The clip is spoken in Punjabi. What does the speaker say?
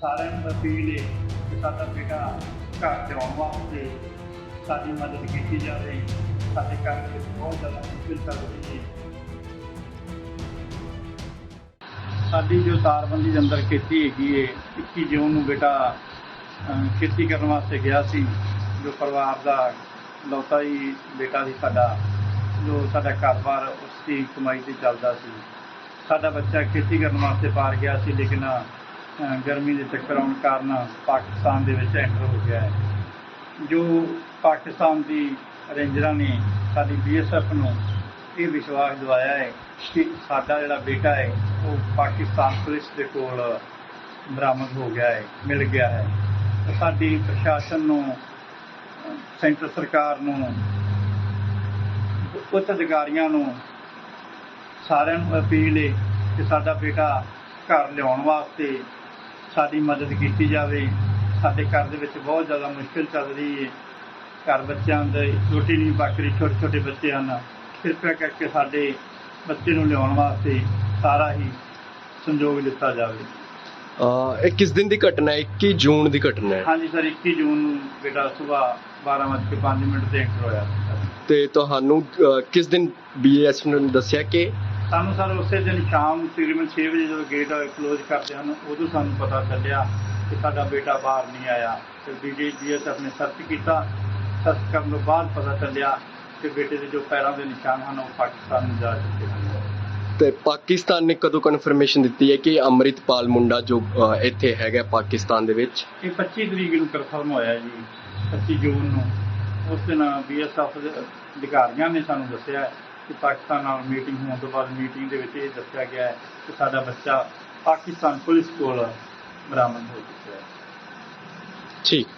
ਸਾਰਿਆਂ ਨੂੰ ਅਪੀਲ ਹੈ ਕਿ ਸਾਡਾ ਬੇਟਾ ਘਰ ਤੇ ਵਾਸਤੇ ਸਾਡੀ ਮਦਦ ਕੀਤੀ ਜਾਵੇ। ਸਾਡੇ ਘਰ ਵਿੱਚ ਬਹੁਤ ਜ਼ਿਆਦਾ ਮੁਸ਼ਕਿਲ ਚੱਲ ਰਹੀ ਹੈ। ਸਾਡੀ ਜੋ ਤਾਰਬੰਦੀ ਦੇ ਅੰਦਰ ਖੇਤੀ ਹੈਗੀ ਹੈ 21 ਜੂਨ ਨੂੰ ਬੇਟਾ ਖੇਤੀ ਕਰਨ ਵਾਸਤੇ ਗਿਆ ਸੀ। ਜੋ ਪਰਿਵਾਰ ਦਾ ਲੌਤਾ ਹੀ ਬੇਟਾ ਸੀ ਸਾਡਾ, ਜੋ ਸਾਡਾ ਘਰ-ਬਾਰ ਉਸ ਦੀ ਕਮਾਈ ਤੇ ਚੱਲਦਾ ਸੀ। ਸਾਡਾ ਬੱਚਾ ਖੇਤੀ ਕਰਨ ਵਾਸਤੇ ਪਾਰ ਗਿਆ ਸੀ, ਲੇਕਿਨ ਗਰਮੀ ਦੇ ਚੱਕਰ ਆਉਣ ਕਾਰਨ ਪਾਕਿਸਤਾਨ ਦੇ ਵਿੱਚ ਐਂਟਰ ਹੋ ਗਿਆ ਹੈ। ਜੋ ਪਾਕਿਸਤਾਨ ਦੀ ਰੇਂਜਰਾਂ ਨੇ ਸਾਡੀ ਬੀਐਸਐਫ ਨੂੰ ਇਹ ਵਿਸ਼ਵਾਸ ਦਿਵਾਇਆ ਹੈ ਕਿ ਸਾਡਾ ਜਿਹੜਾ ਬੇਟਾ ਹੈ, ਉਹ ਪਾਕਿਸਤਾਨ ਪੁਲਿਸ ਦੇ ਕੋਲ ਬਰਾਮਦ ਹੋ ਗਿਆ ਹੈ, ਮਿਲ ਗਿਆ ਹੈ। ਸਾਡੀ ਪ੍ਰਸ਼ਾਸਨ ਨੂੰ, ਸੈਂਟਰ ਸਰਕਾਰ ਨੂੰ, ਉੱਚ ਅਧਿਕਾਰੀਆਂ ਨੂੰ ਸਾਰਿਆਂ ਨੂੰ ਅਪੀਲ ਹੈ ਕਿ ਸਾਡਾ ਬੇਟਾ ਘਰ ਲਿਆਉਣ ਵਾਸਤੇ ਸਾਡੀ ਮਦਦ ਕੀਤੀ ਜਾਵੇ। ਸਾਡੇ ਘਰ ਦੇ ਵਿੱਚ ਬਹੁਤ ਜ਼ਿਆਦਾ ਮੁਸ਼ਕਿਲ ਚੱਲ ਰਹੀ ਹੈ ਘਰ ਬੱਚਿਆਂ ਦੇ ਰੋਟੀ ਨਹੀਂ ਪੱਕ ਰਹੀ ਛੋਟੇ ਛੋਟੇ ਬੱਚੇ ਹਨ। ਕਿਰਪਾ ਕਰਕੇ ਸਾਡੇ ਬੱਚੇ ਨੂੰ ਲਿਆਉਣ ਵਾਸਤੇ ਸਾਰਾ ਹੀ ਸੰਯੋਗ ਦਿੱਤਾ ਜਾਵੇ। ਅਹ ਇਹ ਕਿਸ ਦਿਨ ਦੀ ਘਟਨਾ ਹੈ? 21 ਜੂਨ ਦੀ ਘਟਨਾ ਹੈ। ਹਾਂਜੀ ਸਰ 21 ਜੂਨ ਨੂੰ ਬੇਟਾ ਸਵੇਰ 12:05 ਮਿੰਟ ਤੇ ਐਂਟਰ ਹੋਇਆ ਤੇ ਤੁਹਾਨੂੰ ਕਿਸ ਦਿਨ ਬੀਐਸ ਨੇ ਦੱਸਿਆ ਕਿ ਸਾਨੂੰ ਸਰ ਉਸੇ ਦਿਨ ਸ਼ਾਮ ਤਕਰੀਬਨ 6 ਵਜੇ ਜਦੋਂ ਗੇਟ ਕਲੋਜ਼ ਕਰਦੇ ਹਨ ਉਦੋਂ ਸਾਨੂੰ ਪਤਾ ਚੱਲਿਆ ਕਿ ਸਾਡਾ ਬੇਟਾ ਬਾਹਰ ਨਹੀਂ ਆਇਆ। ਤੇ ਬੀਜੀਐਸ ਨੇ ਸਰਚ ਕੀਤਾ। ਸਰਚ ਕਰਨ ਤੋਂ ਬਾਅਦ ਪਤਾ ਚੱਲਿਆ ਕਿ ਬੇਟੇ ਦੇ ਜੋ ਪੈਰਾਂ ਦੇ ਨਿਸ਼ਾਨ ਹਨ ਉਹ ਪਾਕਿਸਤਾਨ ਨੂੰ ਜਾ ਚੁੱਕੇ ਹਨ। ਤੇ ਪਾਕਿਸਤਾਨ ਨੇ ਕਦੋਂ ਕਨਫਰਮੇਸ਼ਨ ਦਿੱਤੀ ਹੈ ਕਿ ਅੰਮ੍ਰਿਤਪਾਲ ਮੁੰਡਾ ਜੋ ਇੱਥੇ ਹੈਗਾ ਪਾਕਿਸਤਾਨ ਦੇ ਵਿੱਚ? ਇਹ 25 ਤਰੀਕ ਨੂੰ ਕਨਫਰਮ ਹੋਇਆ ਜੀ 25 ਜੂਨ ਨੂੰ। ਉਸ ਦਿਨ ਬੀਐਸਐਫ ਦੇ ਅਧਿਕਾਰੀਆਂ ਨੇ ਸਾਨੂੰ ਦੱਸਿਆ ਕਿ ਪਾਕਿਸਤਾਨ ਨਾਲ ਮੀਟਿੰਗ ਹੋਣ ਤੋਂ ਬਾਅਦ ਮੀਟਿੰਗ ਦੇ ਵਿੱਚ ਇਹ ਦੱਸਿਆ ਗਿਆ ਹੈ ਕਿ ਸਾਡਾ ਬੱਚਾ ਪਾਕਿਸਤਾਨ ਪੁਲਿਸ ਕੋਲ ਬਰਾਮਦ ਹੋ ਚੁੱਕਿਆ ਹੈ। ਠੀਕ।